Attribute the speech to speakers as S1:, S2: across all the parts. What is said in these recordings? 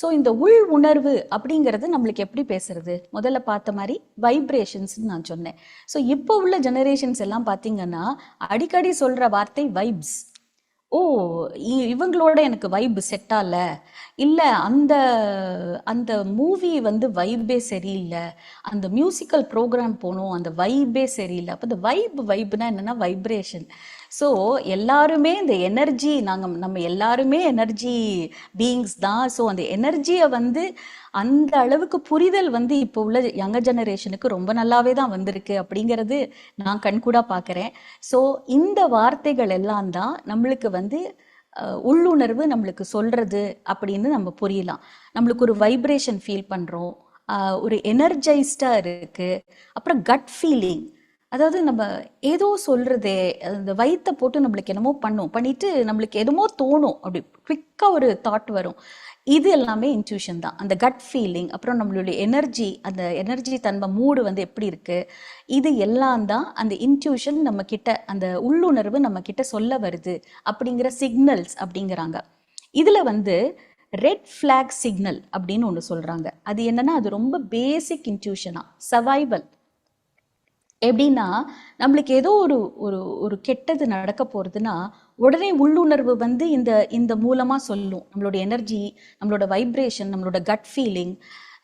S1: So இந்த உள் உணர்வு அப்படிங்கிறது நம்மளுக்கு எப்படி பேசுறது? முதல்ல பார்த்த மாதிரி வைப்ரேஷன்ஸ்னு நான் சொன்னேன். ஸோ இப்போ உள்ள ஜெனரேஷன்ஸ் எல்லாம் பார்த்தீங்கன்னா அடிக்கடி சொல்ற வார்த்தை வைப்ஸ் ஓ இவங்களோட எனக்கு வைப் செட் ஆகல. இல்லை அந்த அந்த மூவி வந்து வைபே சரியில்லை. அந்த மியூசிக்கல் ப்ரோக்ராம் போகணும் அந்த வைபே சரியில்லை. அப்போ இந்த வைப் வைப்னா என்னென்னா வைப்ரேஷன் ஸோ எல்லாருமே இந்த எனர்ஜி நாங்கள் நம்ம எல்லாருமே எனர்ஜி பீயிங்ஸ் தான். ஸோ அந்த எனர்ஜியை வந்து அந்த அளவுக்கு புரிதல் வந்து இப்போ உள்ள யங்க ஜெனரேஷனுக்கு ரொம்ப நல்லாவே தான் வந்திருக்கு அப்படிங்கிறது நான் கண்கூடாக பார்க்குறேன் ஸோ இந்த வார்த்தைகள் எல்லாம் தான் நம்மளுக்கு வந்து உள்ளுணர்வு நம்மளுக்கு சொல்றது அப்படின்னு நம்ம புரியலாம். நம்மளுக்கு ஒரு வைப்ரேஷன் ஃபீல் பண்றோம். ஒரு எனர்ஜைஸ்டா இருக்கு. அப்புறம் கட் ஃபீலிங் அதாவது நம்ம ஏதோ சொல்றதே அந்த வயிற்றை போட்டு நம்மளுக்கு என்னமோ பண்ணும். பண்ணிட்டு நம்மளுக்கு எதுமோ தோணும். அப்படி குவிக்கா ஒரு தாட் வரும். இது எல்லாமே இன்ட்யூஷன் தான். அந்த கட் ஃபீலிங் அப்புறம் நம்மளுடைய எனர்ஜி அந்த எனர்ஜி தன்மை மூடு வந்து எப்படி இருக்கு? இது எல்லாம் தான் அந்த இன்ட்யூஷன் நம்ம கிட்ட அந்த உள்ளுணர்வு நம்ம கிட்ட சொல்ல வருது அப்படிங்கிற சிக்னல்ஸ் அப்படிங்கிறாங்க. இதுல வந்து ரெட் ஃபிளாக் சிக்னல் அப்படின்னு ஒன்று சொல்றாங்க. அது என்னன்னா அது ரொம்ப பேசிக் இன்ட்யூஷனா சர்வைவல் எப்படின்னா நம்மளுக்கு ஏதோ ஒரு ஒரு ஒரு கெட்டது நடக்க போகிறதுன்னா உடனே உள்ளுணர்வு வந்து இந்த இந்த மூலமாக சொல்லும். நம்மளோட எனர்ஜி நம்மளோட வைப்ரேஷன் நம்மளோட கட் ஃபீலிங்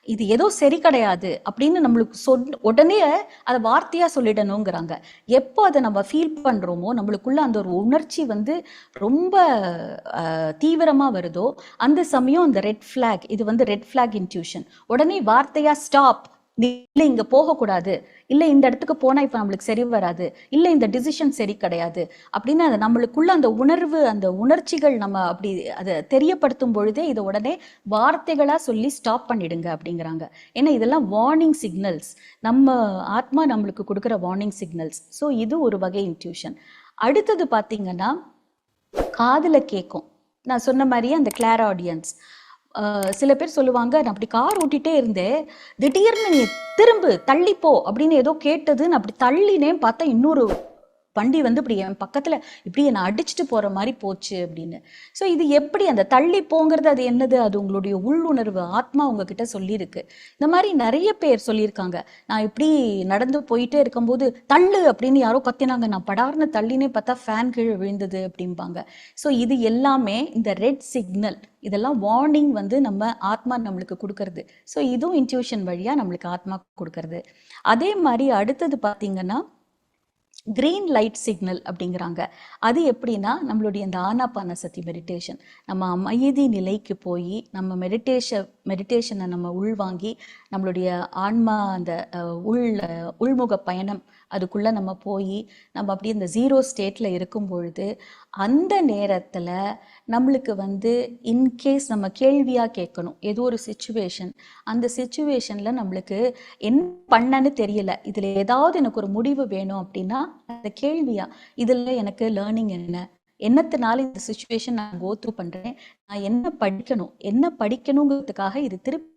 S1: இது ஏதோ சரி கிடையாது அப்படின்னு நம்மளுக்கு சொல் உடனே அதை வார்த்தையாக சொல்லிடணுங்கிறாங்க. எப்போ அதை நம்ம ஃபீல் பண்ணுறோமோ நம்மளுக்குள்ள அந்த ஒரு உணர்ச்சி வந்து ரொம்ப தீவிரமாக வருதோ அந்த சமயம் அந்த ரெட் ஃபிளாக் இது வந்து ரெட் ஃப்ளாக் இன்ட்யூஷன் உடனே வார்த்தையாக ஸ்டாப் இல்ல இங்க போகக்கூடாது. இல்ல இந்த இடத்துக்கு போனா இப்ப நம்மளுக்கு சரி வராது. இல்ல இந்த டிசிஷன் சரி கிடையாது. அப்படின்னு அது நம்மளுக்குள்ள அந்த உணர்வு அந்த உணர்ச்சிகள் நம்ம அப்படி அதை தெரியப்படுத்தும் பொழுதே இதை உடனே வார்த்தைகளா சொல்லி ஸ்டாப் பண்ணிடுங்க அப்படிங்கிறாங்க. ஏன்னா இதெல்லாம் வார்னிங் சிக்னல்ஸ் நம்ம ஆத்மா நம்மளுக்கு கொடுக்குற வார்னிங் சிக்னல்ஸ் ஸோ இது ஒரு வகை இன்ட்யூஷன் அடுத்தது பார்த்தீங்கன்னா காதில் கேட்கும் நான் சொன்ன மாதிரியே அந்த கிளார் ஆடியன்ஸ் சில பேர் சொல்லுவாங்க நான் அப்படி கார் ஓட்டிகிட்டே இருந்தேன். திடீர்னு நீ திரும்பு தள்ளிப்போ அப்படின்னு ஏதோ கேட்டது நான் அப்படி தள்ளினேன் பார்த்தா இன்னொரு வண்டி வந்து இப்படி என் பக்கத்தில் இப்படி என்னை அடிச்சுட்டு போகிற மாதிரி போச்சு அப்படின்னு. ஸோ இது எப்படி அந்த தள்ளி போங்கிறது அது என்னது? அது உங்களுடைய உள்ளுணர்வு ஆத்மா உங்ககிட்ட சொல்லியிருக்கு. இந்த மாதிரி நிறைய பேர் சொல்லியிருக்காங்க. நான் இப்படி நடந்து போயிட்டே இருக்கும்போது தள்ளு அப்படின்னு யாரோ கத்தினாங்க. நான் படார்னு தள்ளினே பார்த்தா ஃபேன் கீழே விழுந்தது அப்படிம்பாங்க. ஸோ இது எல்லாமே இந்த ரெட் சிக்னல் இதெல்லாம் வார்னிங் வந்து நம்ம ஆத்மா நம்மளுக்கு கொடுக்கறது. ஸோ இதுவும் இன்ட்யூஷன் வழியாக நம்மளுக்கு ஆத்மா கொடுக்கறது. அதே மாதிரி அடுத்தது பார்த்தீங்கன்னா கிரீன் லைட் சிக்னல் அப்படிங்கிறாங்க. அது எப்படின்னா நம்மளுடைய இந்த ஆனாபான சதி மெடிடேஷன் நம்ம அமைதி நிலைக்கு போய் நம்ம மெடிடேஷன் மெடிடேஷனை நம்ம உள்வாங்கி நம்மளுடைய ஆன்மா அந்த உள் உள்முக பயணம் அதுக்குள்ளே நம்ம போய் நம்ம அப்படியே இந்த ஜீரோ ஸ்டேட்டில் இருக்கும் பொழுது அந்த நேரத்தில் நம்மளுக்கு வந்து இன்கேஸ் நம்ம கேள்வியாக கேட்கணும். ஏதோ ஒரு சுச்சுவேஷன் அந்த சுச்சுவேஷனில் நம்மளுக்கு என்ன பண்ணன்னு தெரியல. இதில் ஏதாவது எனக்கு ஒரு முடிவு வேணும் அப்படின்னா அந்த கேள்வியாக இதில் எனக்கு லேர்னிங் என்ன? என்னத்தினால இந்த சுச்சுவேஷன் நான் கோ த்ரூ பண்றேன்? நான் என்ன படிக்கணும்? என்ன படிக்கணுங்கிறதுக்காக இது திருப்பி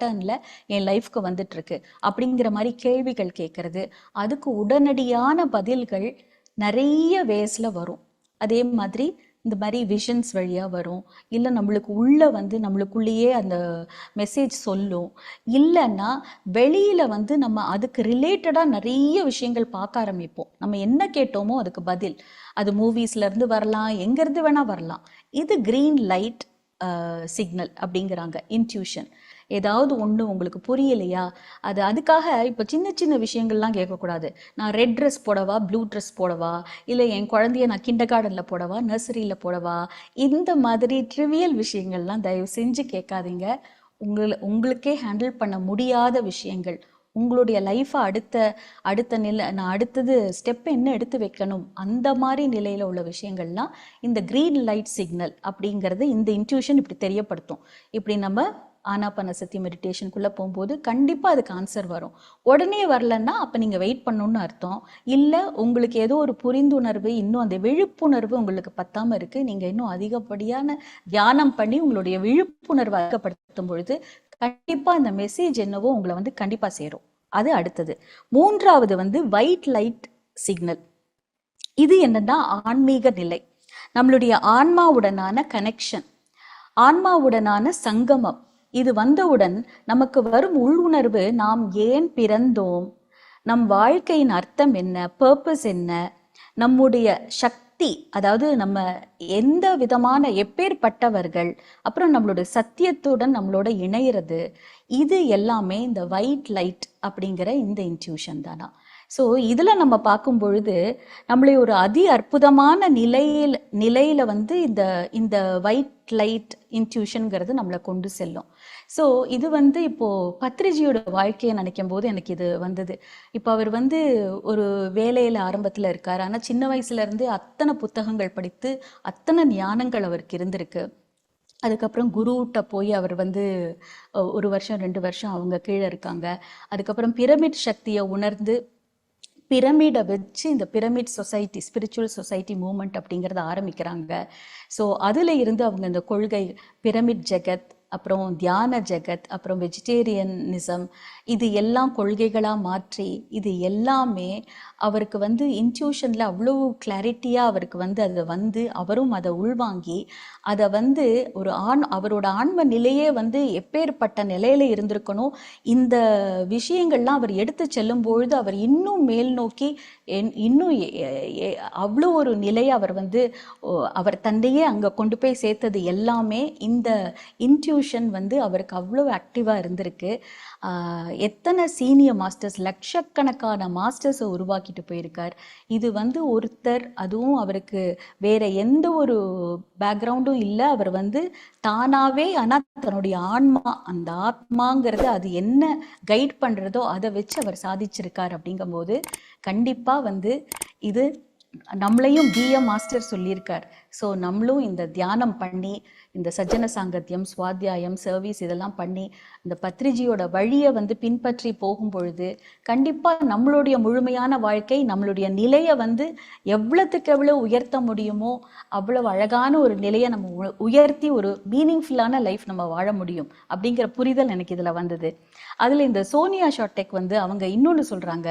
S1: பேட்டர்ன்ல என் லைஃப்க்கு வந்துட்டு இருக்கு அப்படிங்கிற மாதிரி கேள்விகள் கேட்கறது. அதுக்கு உடனடியான பதில்கள் நிறைய வேஸ்ல வரும். அதே மாதிரி இந்த மாதிரி விஷன்ஸ் வழியாக வரும். இல்லை நம்மளுக்கு உள்ளே வந்து நம்மளுக்குள்ளேயே அந்த மெசேஜ் சொல்லும். இல்லைன்னா வெளியில் வந்து நம்ம அதுக்கு ரிலேட்டடாக நிறைய விஷயங்கள் பார்க்க ஆரம்பிப்போம். நம்ம என்ன கேட்டோமோ அதுக்கு பதில். அது மூவிஸ்லேருந்து வரலாம் எங்கேருந்து வேணால் வரலாம். இது க்ரீன் லைட் சிக்னல் அப்படிங்கிறாங்க. இன்ட்யூஷன் ஏதாவது ஒன்று உங்களுக்கு புரியலையா? அது அதுக்காக இப்போ சின்ன சின்ன விஷயங்கள்லாம் கேட்கக்கூடாது. நான் ரெட் ட்ரெஸ் போடவா ப்ளூ ட்ரெஸ் போடவா? இல்லை என் குழந்தைய நான் கிண்டர் கார்டனில் போடவா நர்சரியில் போடவா? இந்த மாதிரி ட்ரிவியல் விஷயங்கள்லாம் தயவு செஞ்சு கேட்காதீங்க. உங்களை உங்களுக்கே ஹேண்டில் பண்ண முடியாத விஷயங்கள். உங்களுடைய லைஃப்பை அடுத்த அடுத்த நிலை நான் அடுத்தது ஸ்டெப் என்ன எடுத்து வைக்கணும்? அந்த மாதிரி நிலையில் உள்ள விஷயங்கள்லாம் இந்த க்ரீன் லைட் சிக்னல் அப்படிங்கிறது இந்த இன்ட்யூஷன் இப்படி தெரியப்படுத்தும். இப்படி நம்ம ஆனாபான சத்தி மெடிடேஷனுக்குள்ள போகும்போது கண்டிப்பாக அதுக்கு ஆன்சர் வரும். உடனே வரலன்னா அப்போ நீங்கள் வெயிட் பண்ணணும்னு அர்த்தம். இல்லை உங்களுக்கு ஏதோ ஒரு புரிந்துணர்வு இன்னும் அந்த விழிப்புணர்வு உங்களுக்கு பத்தாமல் இருக்குது நீங்கள் இன்னும் அதிகப்படியான தியானம் பண்ணி உங்களுடைய விழிப்புணர்வை அதிகப்படுத்தும் பொழுது கண்டிப்பாக அந்த மெசேஜ் என்னவோ உங்களை வந்து கண்டிப்பாக சேரும். அது அடுத்தது. மூன்றாவது வந்து ஒயிட் லைட் சிக்னல் இது என்னன்னா ஆன்மீக நிலை. நம்மளுடைய ஆன்மாவுடனான கனெக்ஷன் ஆன்மாவுடனான சங்கமம். இது வந்தவுடன் நமக்கு வரும் உள்ளுணர்வு நாம் ஏன் பிறந்தோம்? நம் வாழ்க்கையின் அர்த்தம் என்ன? பர்பஸ் என்ன? நம்முடைய சக்தி அதாவது நம்ம எந்த விதமான எப்பேற்பட்டவர்கள் அப்புறம் நம்மளோட சத்தியத்துடன் நம்மளோட இணையிறது இது எல்லாமே இந்த ஒயிட் லைட் அப்படிங்கிற இந்த இன்ட்யூஷன் தானா. ஸோ இதில் நம்ம பார்க்கும் பொழுது நம்மளை ஒரு அதி அற்புதமான நிலையில் நிலையில் வந்து இந்த இந்த ஒயிட் லைட் இன்ட்யூஷனுங்கிறது நம்மளை கொண்டு செல்லும். ஸோ இது வந்து இப்போது பத்ரிஜியோட வாழ்க்கையை நினைக்கும் போது எனக்கு இது வந்தது. இப்போ அவர் வந்து ஒரு வேலையில் ஆரம்பத்தில் இருக்கார். ஆனால் சின்ன வயசுலேருந்து அத்தனை புத்தகங்கள் படித்து அத்தனை ஞானங்கள் அவருக்கு இருந்திருக்கு. அதுக்கப்புறம் குருகிட்ட போய் அவர் வந்து ஒரு வருஷம் ரெண்டு வருஷம் அவங்க கீழே இருக்காங்க. அதுக்கப்புறம் பிரமிட் சக்தியை உணர்ந்து பிரமிடை வச்சு இந்த pyramid society spiritual society movement அப்படிங்கிறத ஆரம்பிக்கிறாங்க. ஸோ அதில் இருந்து அவங்க இந்த கொள்கை பிரமிட் ஜெகத் அப்புறம் தியான ஜெகத் அப்புறம் வெஜிடேரியனிசம் இது எல்லாம் கொள்கைகளாக மாற்றி இது எல்லாமே அவருக்கு வந்து இன்ட்யூஷனில் அவ்வளோ கிளாரிட்டியாக அவருக்கு வந்து அதை வந்து அவரும் அதை உள்வாங்கி அதை வந்து ஒரு ஆண் அவரோட ஆன்ம நிலையே வந்து எப்பேற்பட்ட நிலையில் இருந்திருக்கணும் இந்த விஷயங்கள்லாம் அவர் எடுத்து செல்லும் பொழுது அவர் இன்னும் மேல் நோக்கி இன்னும் அவ்வளோ ஒரு நிலையை அவர் வந்து அவர் தந்தையே அங்கே கொண்டு போய் சேர்த்தது எல்லாமே இந்த இன்ட்யூஷன் வந்து அவருக்கு அவ்வளோ ஆக்டிவாக இருந்திருக்கு. ஆஹ் எத்தனை சீனியர் மாஸ்டர்ஸ் லட்சக்கணக்கான மாஸ்டர்ஸை உருவாக்கிட்டு போயிருக்கார். இது வந்து ஒருத்தர் அதுவும் அவருக்கு வேற எந்த ஒரு பேக்ரவுண்டும் இல்லை. அவர் வந்து தானாவே ஆனால் தன்னுடைய ஆன்மா அந்த ஆத்மாங்கிறது அது என்ன கைட் பண்ணுறதோ அதை வச்சு அவர் சாதிச்சிருக்கார் அப்படிங்கும்போது கண்டிப்பாக வந்து இது நம்மளையும் பிஏ மாஸ்டர் சொல்லியிருக்கார். ஸோ நம்மளும் இந்த தியானம் பண்ணி இந்த சஜ்ஜன சாங்கத்தியம் சுவாத்தியாயம் சர்வீஸ் இதெல்லாம் பண்ணி இந்த பத்ரிஜியோட வழியை வந்து பின்பற்றி போகும் பொழுது கண்டிப்பாக நம்மளுடைய முழுமையான வாழ்க்கை நம்மளுடைய நிலையை வந்து எவ்வளோத்துக்கு எவ்வளோ உயர்த்த முடியுமோ அவ்வளவு அழகான ஒரு நிலையை நம்ம உ- உயர்த்தி ஒரு மீனிங்ஃபுல்லான லைஃப் நம்ம வாழ முடியும் அப்படிங்கிற புரிதல் எனக்கு இதில் வந்தது. அதில் இந்த சோனியா ஷார்டெக் வந்து அவங்க இன்னொன்று சொல்கிறாங்க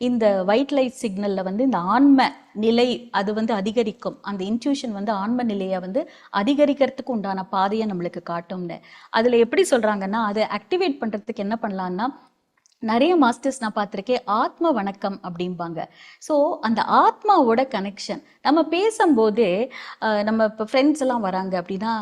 S1: இந்த ஒயிட் லைட் சிக்னலில் வந்து இந்த ஆன்ம நிலை அது வந்து அதிகரிக்கும் அந்த இன்ட்யூஷன் வந்து ஆன்ம நிலையை வந்து அதிகரிக்கிறதுக்கு உண்டான பாதையை நம்மளுக்கு காட்டும்னு. அதில் எப்படி சொல்கிறாங்கன்னா அதை ஆக்டிவேட் பண்ணுறதுக்கு என்ன பண்ணலான்னா நிறைய மாஸ்டர்ஸ் நான் பார்த்துருக்கேன் ஆத்ம வணக்கம் அப்படிம்பாங்க. ஸோ அந்த ஆத்மாவோட கனெக்ஷன் நம்ம பேசும்போதே நம்ம இப்போ ஃப்ரெண்ட்ஸ் எல்லாம் வராங்க அப்படின்னா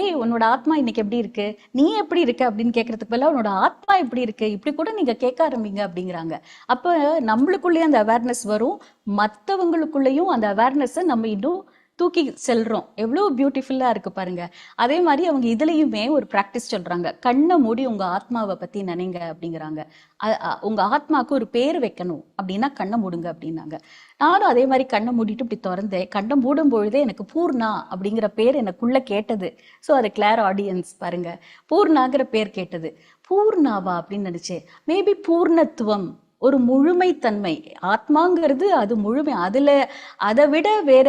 S1: ஏய் உன்னோட ஆத்மா இன்னைக்கு எப்படி இருக்கு? நீ எப்படி இருக்க? அப்படின்னு கேட்கறதுக்கு பதிலாக உன்னோட ஆத்மா எப்படி இருக்கு? இப்படி கூட நீங்க கேட்க ஆரம்பிங்க அப்படிங்கிறாங்க. அப்போ நம்மளுக்குள்ளேயே அந்த அவேர்னஸ் வரும். மற்றவங்களுக்குள்ளேயும் அந்த அவேர்னஸை நம்ம இன்னும் தூக்கி செல்றோம். எவ்வளோ பியூட்டிஃபுல்லாக இருக்கு பாருங்க. அதே மாதிரி அவங்க இதுலேயுமே ஒரு ப்ராக்டிஸ் சொல்றாங்க. கண்ணை மூடி உங்க ஆத்மாவை பத்தி நினைங்க அப்படிங்கிறாங்க. உங்கள் உங்க ஆத்மாவுக்கு ஒரு பேர் வைக்கணும் அப்படின்னா கண்ணை மூடுங்க அப்படின்னாங்க. நானும் அதே மாதிரி கண்ணை மூடிட்டு இப்படி திறந்தேன். கண்ணை மூடும் பொழுதே எனக்கு பூர்ணா அப்படிங்கிற பேர் எனக்குள்ள கேட்டது. ஸோ அது கிளார் ஆடியன்ஸ் பாருங்க. பூர்ணாங்கிற பேர் கேட்டது. பூர்ணாவா அப்படின்னு நினைச்சேன். மேபி பூர்ணத்துவம் ஒரு முழுமைத்தன்மை. ஆத்மாங்கிறது அது முழுமை. அதுல அதை விட வேற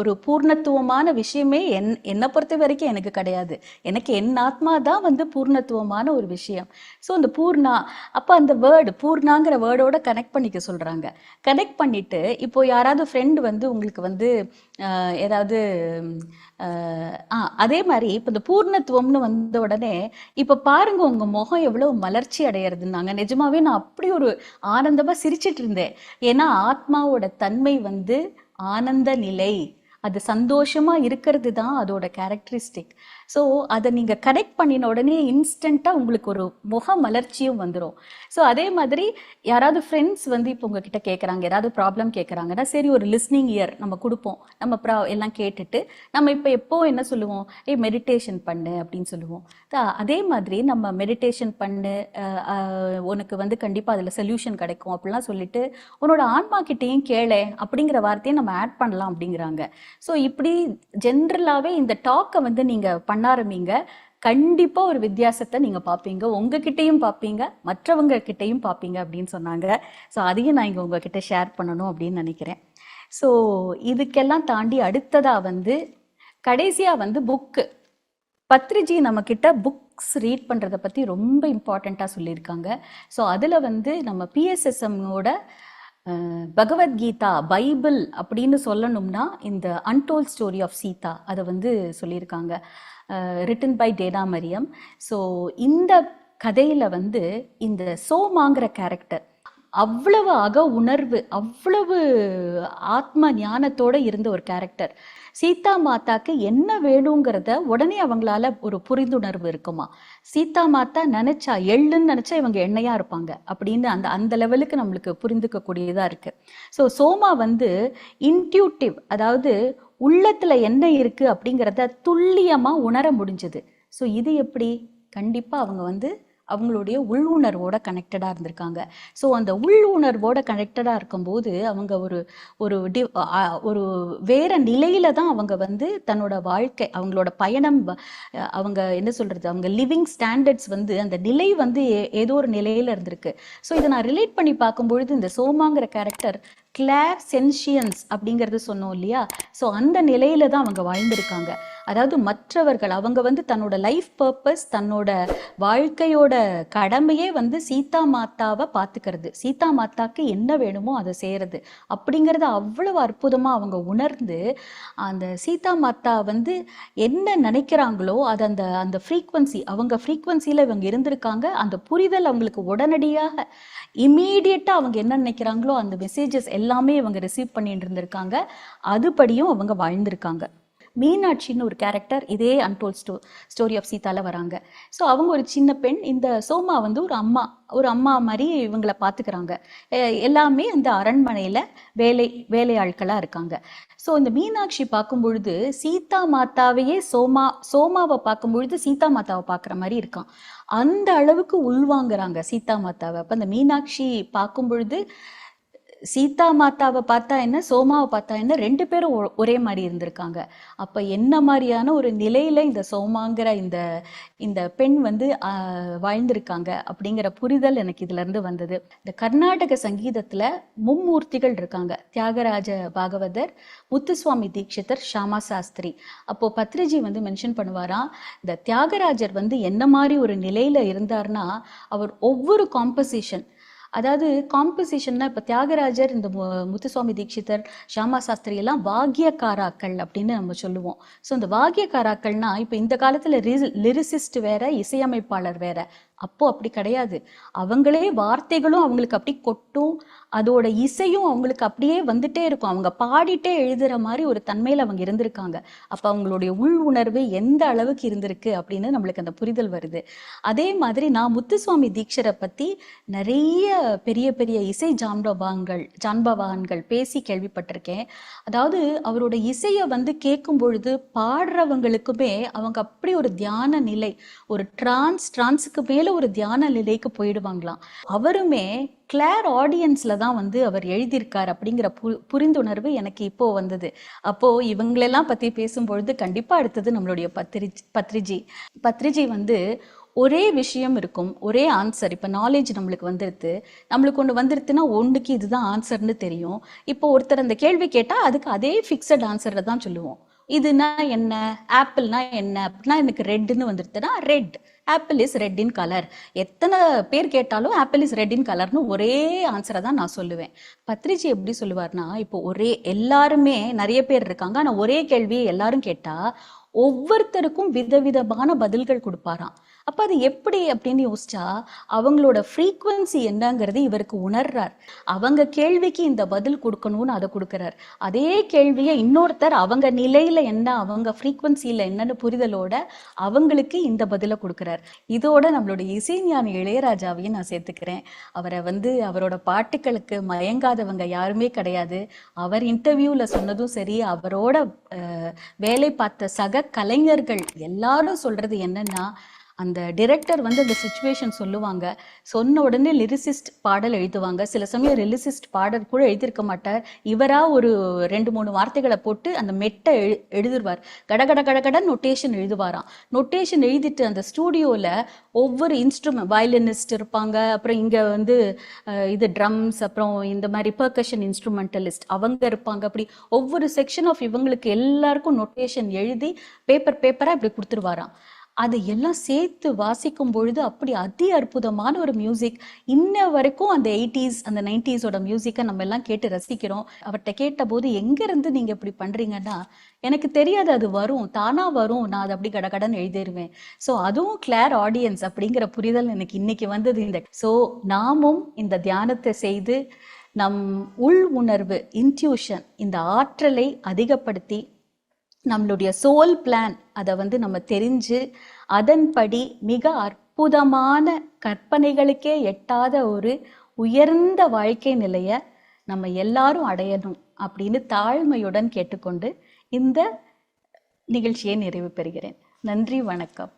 S1: ஒரு பூர்ணத்துவமான விஷயமே என் என்னை பொறுத்த வரைக்கும் எனக்கு கிடையாது. எனக்கு என் ஆத்மா தான் வந்து பூர்ணத்துவமான ஒரு விஷயம். ஸோ அந்த பூர்ணா அப்போ அந்த வேர்டு பூர்ணாங்கிற வேர்டோட கனெக்ட் பண்ணிக்க சொல்றாங்க. கனெக்ட் பண்ணிட்டு இப்போ யாராவது ஃப்ரெண்டு வந்து உங்களுக்கு வந்து ஏதாவது ஆ அதே மாதிரி இப்போ இந்த பூர்ணத்துவம்னு வந்த உடனே இப்போ பாருங்க உங்க முகம் எவ்வளவு மலர்ச்சி அடையிறதுனாங்க நிஜமாவே நான் அப்படி ஒரு ஆனந்தமா சிரிச்சிட்டு இருந்தேன். ஏன்னா ஆத்மாவோட தன்மை வந்து ஆனந்த நிலை. அது சந்தோஷமா இருக்கிறது தான் அதோட கேரக்டரிஸ்டிக் ஸோ அதை நீங்கள் கனெக்ட் பண்ணின உடனே இன்ஸ்டண்ட்டாக உங்களுக்கு ஒரு முக மலர்ச்சியும் வந்துடும் ஸோ அதே மாதிரி யாராவது ஃப்ரெண்ட்ஸ் வந்து இப்போ உங்ககிட்ட கேட்குறாங்க ஏதாவது ப்ராப்ளம் கேட்குறாங்கன்னா சரி ஒரு லிஸ்னிங் இயர் நம்ம கொடுப்போம். நம்ம ப்ரா எல்லாம் கேட்டுட்டு நம்ம இப்போ எப்போ என்ன சொல்லுவோம்? ஏய் மெடிடேஷன் பண்ணு அப்படின்னு சொல்லுவோம். அதே மாதிரி நம்ம மெடிடேஷன் பண்ணு உனக்கு வந்து கண்டிப்பாக அதில் சொல்யூஷன் கிடைக்கும் அப்படிலாம் சொல்லிட்டு உன்னோட ஆன்மா கிட்டேயும் கேளே அப்படிங்கிற வார்த்தையை நம்ம ஆட் பண்ணலாம் அப்படிங்கிறாங்க. ஸோ இப்படி ஜென்ரலாகவே இந்த டாக்கை வந்து நீங்கள் பண்ண ஆரம்பிங்க கண்டிப்பா ஒரு வித்தியாசத்தை நீங்க பார்ப்பீங்க உங்ககிட்டயும் பார்ப்பீங்க மற்றவங்க கிட்டையும் பார்ப்பீங்க அப்படின்னு சொன்னாங்க. ஸோ அதையும் நான் இங்க உங்ககிட்ட ஷேர் பண்ணணும் அப்படின்னு நினைக்கிறேன். ஸோ இதுக்கெல்லாம் தாண்டி அடுத்ததா வந்து கடைசியா வந்து புக்கு பத்ரிஜி நம்ம கிட்ட புக்ஸ் ரீட் பண்றத பத்தி ரொம்ப இம்பார்ட்டண்ட்டாக சொல்லியிருக்காங்க. ஸோ அதுல வந்து நம்ம பிஎஸ்எஸ்எம்மோட பகவத்கீதா பைபிள் அப்படின்னு சொல்லணும்னா இந்த அன்டோல் ஸ்டோரி ஆஃப் சீதா அதை வந்து சொல்லியிருக்காங்க. Written by Dana Mariyam. So இந்த கதையில் வந்து இந்த சோமாங்கிற கேரக்டர் அவ்வளவு அக உணர்வு அவ்வளவு ஆத்ம ஞானத்தோட இருந்த ஒரு கேரக்டர் சீதா மாதாக்கு என்ன வேணுங்கிறத உடனே அவங்களால ஒரு புரிந்துணர்வு இருக்குமா? சீதா மாதா நினைச்சா எள்ளுன்னு நினைச்சா இவங்க எண்ணெயா இருப்பாங்க அப்படின்னு அந்த அந்த லெவலுக்கு நம்மளுக்கு புரிந்துக்க கூடியதா இருக்கு. ஸோ சோமா வந்து இன்ட்யூட்டிவ் அதாவது உள்ளத்துல என்ன இருக்கு அப்படிங்கிறத துல்லியமா உணர முடிஞ்சது. ஸோ இது எப்படி? கண்டிப்பா அவங்க வந்து அவங்களுடைய உள்ளுணர்வோட கனெக்டடாக இருந்திருக்காங்க. ஸோ அந்த உள்ளுணர்வோட கனெக்டடாக இருக்கும்போது அவங்க ஒரு ஒரு டி ஒரு வேற நிலையில தான் அவங்க வந்து தன்னோட வாழ்க்கை அவங்களோட பயணம் அவங்க என்ன சொல்றது? அவங்க லிவிங் ஸ்டாண்டர்ட்ஸ் வந்து அந்த நிலை வந்து ஏ- ஏதோ ஒரு நிலையில இருந்திருக்கு. ஸோ இதை நான் ரிலேட் பண்ணி பார்க்கும்பொழுது இந்த சோமாங்கிற கேரக்டர் கிளார் சென்ஷியன்ஸ் அப்படிங்கிறது சொன்னோம் இல்லையா? ஸோ அந்த நிலையில தான் அவங்க வாழ்ந்திருக்காங்க. அதாவது மற்றவர்கள் அவங்க வந்து தன்னோட லைஃப் பர்பஸ் தன்னோட வாழ்க்கையோட கடமையே வந்து சீதா மாதாவை பார்த்துக்கிறது சீதா மாதாக்கு என்ன வேணுமோ அதை செய்கிறது அப்படிங்கிறத அவ்வளவு அற்புதமாக அவங்க உணர்ந்து அந்த சீதா மாதா வந்து என்ன நினைக்கிறாங்களோ அது அந்த அந்த ஃப்ரீக்வன்சி அவங்க ஃப்ரீக்வன்சியில் இவங்க இருந்திருக்காங்க. அந்த புரிதல் அவங்களுக்கு உடனடியாக இமீடியட்டாக அவங்க என்ன நினைக்கிறாங்களோ அந்த மெசேஜஸ் எல்லாமே இவங்க ரிசீவ் பண்ணிட்டு இருந்திருக்காங்க. அதுபடியும் அவங்க வாழ்ந்திருக்காங்க. மீனாட்சின்னு ஒரு கேரக்டர் இதே அன்டோல் ஸ்டோ ஸ்டோரி ஆஃப் சீதாவில் வராங்க. ஸோ அவங்க ஒரு சின்ன பெண் இந்த சோமா வந்து ஒரு அம்மா ஒரு அம்மா மாதிரி இவங்களை பார்த்துக்கிறாங்க எல்லாமே அந்த அரண்மனையில் வேலை வேலையாட்களாக இருக்காங்க. ஸோ இந்த மீனாட்சி பார்க்கும் பொழுது சீதா மாதாவையே சோமா சோமாவை பார்க்கும் பொழுது சீதா மாதாவை பார்க்குற மாதிரி இருக்கான். அந்த அளவுக்கு உள்வாங்குறாங்க சீதா மாதாவை. அப்போ அந்த மீனாட்சி பார்க்கும் பொழுது சீதா மாதாவை பார்த்தா என்ன சோமாவை பார்த்தா என்ன ரெண்டு பேரும் ஒ- ஒரே மாதிரி இருந்திருக்காங்க. அப்போ என்ன மாதிரியான ஒரு நிலையில் இந்த சோமாங்கிற இந்த இந்த பெண் வந்து வாழ்ந்திருக்காங்க அப்படிங்கிற புரிதல் எனக்கு இதுலேருந்து வந்தது. இந்த கர்நாடக சங்கீதத்தில் மும்மூர்த்திகள் இருக்காங்க. தியாகராஜ பாகவதர் முத்துசுவாமி தீட்சிதர் ஷாமா சாஸ்திரி. அப்போது பத்ரிஜி வந்து மென்ஷன் பண்ணுவாராம் இந்த தியாகராஜர் வந்து என்ன மாதிரி ஒரு நிலையில் இருந்தார்னா அவர் ஒவ்வொரு காம்பசிஷன் அதாவது காம்போசிஷன்னா இப்போ தியாகராஜர் இந்த மு- முத்துசுவாமி தீட்சிதர் ஷாமா சாஸ்திரி எல்லாம் வாக்கியக்காராக்கள் அப்படின்னு நம்ம சொல்லுவோம். ஸோ இந்த வாக்கியக்காராக்கள்னா இப்போ இந்த காலத்தில் லிரிசிஸ்ட் வேற இசையமைப்பாளர் வேற. அப்போ அப்படி கிடையாது. அவங்களே வார்த்தைகளும் அவங்களுக்கு அப்படி கொட்டும் அதோட இசையும் அவங்களுக்கு அப்படியே வந்துட்டே இருக்கும். அவங்க பாடிட்டே எழுதுற மாதிரி ஒரு தன்மையில் அவங்க இருந்திருக்காங்க. அப்போ அவங்களுடைய உள் உணர்வு எந்த அளவுக்கு இருந்திருக்கு அப்படின்னு நம்மளுக்கு அந்த புரிதல் வருது. அதே மாதிரி நான் முத்துசுவாமி தீட்சரை பற்றி நிறைய பெரிய பெரிய இசை ஜாம்பவான்கள் ஜான்பவான்கள் பேசி கேள்விப்பட்டிருக்கேன். அதாவது அவரோட இசையை வந்து கேட்கும் பொழுது பாடுறவங்களுக்குமே அவங்க அப்படி ஒரு தியான நிலை ஒரு டிரான்ஸ் டிரான்ஸுக்கு மேலே ஒரு தியான நிலைக்கு போயிடுவாங்களாம். அவருமே கிளார் ஆடியன்ஸ்ல தான் வந்து அவர் எழுதியிருக்கார் அப்படிங்கிற பு புரிந்துணர்வு எனக்கு இப்போ வந்தது. அப்போ இவங்களெல்லாம் பத்தி பேசும்பொழுது கண்டிப்பா அடுத்தது நம்மளுடைய பத்ரிஜ் பத்ரிஜி பத்ரிஜி வந்து ஒரே விஷயம் இருக்கும் ஒரே ஆன்சர் இப்போ நாலேஜ் நம்மளுக்கு வந்துடுது நம்மளுக்கு ஒன்று வந்துருதுன்னா ஒன்றுக்கு இதுதான் ஆன்சர்னு தெரியும். இப்போ ஒருத்தர் அந்த கேள்வி கேட்டால் அதுக்கு அதே ஃபிக்ஸட் ஆன்சரை தான் சொல்லுவோம். இதுனா என்ன? ஆப்பிள்னா என்ன? அப்படின்னா எனக்கு ரெட்டுன்னு வந்துடுதுன்னா red apple is red in colour எத்தனை பேர் கேட்டாலும் ஆப்பிள் இஸ் ரெட் இன் கலர்னு ஒரே ஆன்சரை தான் நான் சொல்லுவேன். பத்ரிஜி எப்படி சொல்லுவார்னா இப்போ ஒரே எல்லாருமே நிறைய பேர் இருக்காங்க. ஆனால் ஒரே கேள்வியை எல்லாரும் கேட்டால் ஒவ்வொருத்தருக்கும் விதவிதமான பதில்கள் கொடுப்பாராம். அப்போ அது எப்படி அப்படின்னு யோசிச்சா அவங்களோட ஃப்ரீக்குவன்சி என்னங்கிறது இவருக்கு உணர்றார். அவங்க கேள்விக்கு இந்த பதில் கொடுக்கணும்னு அதை கொடுக்குறார். அதே கேள்வியை இன்னொருத்தர் அவங்க நிலையில் என்ன அவங்க ஃப்ரீக்குவன்சியில் என்னன்னு புரிதலோட அவங்களுக்கு இந்த பதிலை கொடுக்குறார். இதோட நம்மளோட இசைஞானி இளையராஜாவையும் நான் சேர்த்துக்கிறேன். அவரை வந்து அவரோட பாட்டுகளுக்கு மயங்காதவங்க யாருமே கிடையாது. அவர் இன்டர்வியூவில் சொன்னதும் சரி அவரோட வேலை பார்த்த சக கலைஞர்கள் எல்லாரும் சொல்றது என்னன்னா அந்த டிரெக்டர் வந்து அந்த சுச்சுவேஷன் சொல்லுவாங்க. சொன்ன உடனே லிரிசிஸ்ட் பாடல் எழுதுவாங்க. சில சமயம் லிரிசிஸ்ட் பாடல் கூட எழுதியிருக்க மாட்டார். இவராக ஒரு ரெண்டு மூணு வார்த்தைகளை போட்டு அந்த மெட்டை எழு எழுதிடுவார் கடகட கடகட நொட்டேஷன் எழுதுவாராம். நொட்டேஷன் எழுதிட்டு அந்த ஸ்டூடியோவில் ஒவ்வொரு இன்ஸ்ட்ருமெண்ட் வயலினிஸ்ட் இருப்பாங்க. அப்புறம் இங்கே வந்து இது ட்ரம்ஸ் அப்புறம் இந்த மாதிரி பர்கஷன் இன்ஸ்ட்ருமெண்டலிஸ்ட் அவங்க இருப்பாங்க. அப்படி ஒவ்வொரு செக்ஷன் ஆஃப் இவங்களுக்கு எல்லாருக்கும் நொட்டேஷன் எழுதி பேப்பர் பேப்பராக இப்படி கொடுத்துருவாராம். அதை எல்லாம் சேர்த்து வாசிக்கும் பொழுது அப்படி அதி அற்புதமான ஒரு மியூசிக் இன்ன வரைக்கும் அந்த எயிட்டிஸ் அந்த நைன்டிஸோட மியூசிக்கை நம்ம எல்லாம் கேட்டு ரசிக்கிறோம். அவர்கிட்ட கேட்டபோது எங்கேருந்து நீங்கள் இப்படி பண்ணுறீங்கன்னா எனக்கு தெரியாது அது வரும் தானாக வரும் நான் அதை அப்படி கடகடன் எழுதிருவேன். ஸோ அதுவும் கிளார் ஆடியன்ஸ் அப்படிங்கிற புரிதல் எனக்கு இன்னைக்கு வந்தது இந்த ஸோ நாமும் இந்த தியானத்தை செய்து நம் உள் உணர்வு இன்ட்யூஷன் இந்த ஆற்றலை அதிகப்படுத்தி நம்மளுடைய சோல் பிளான் அதை வந்து நம்ம தெரிஞ்சு அதன்படி மிக அற்புதமான கற்பனைகளுக்கே எட்டாத ஒரு உயர்ந்த வாழ்க்கை நிலையை நம்ம எல்லாரும் அடையணும் அப்படின்னு தாழ்மையுடன் கேட்டுக்கொண்டு இந்த நிகழ்ச்சியை நிறைவு பெறுகிறேன். நன்றி வணக்கம்.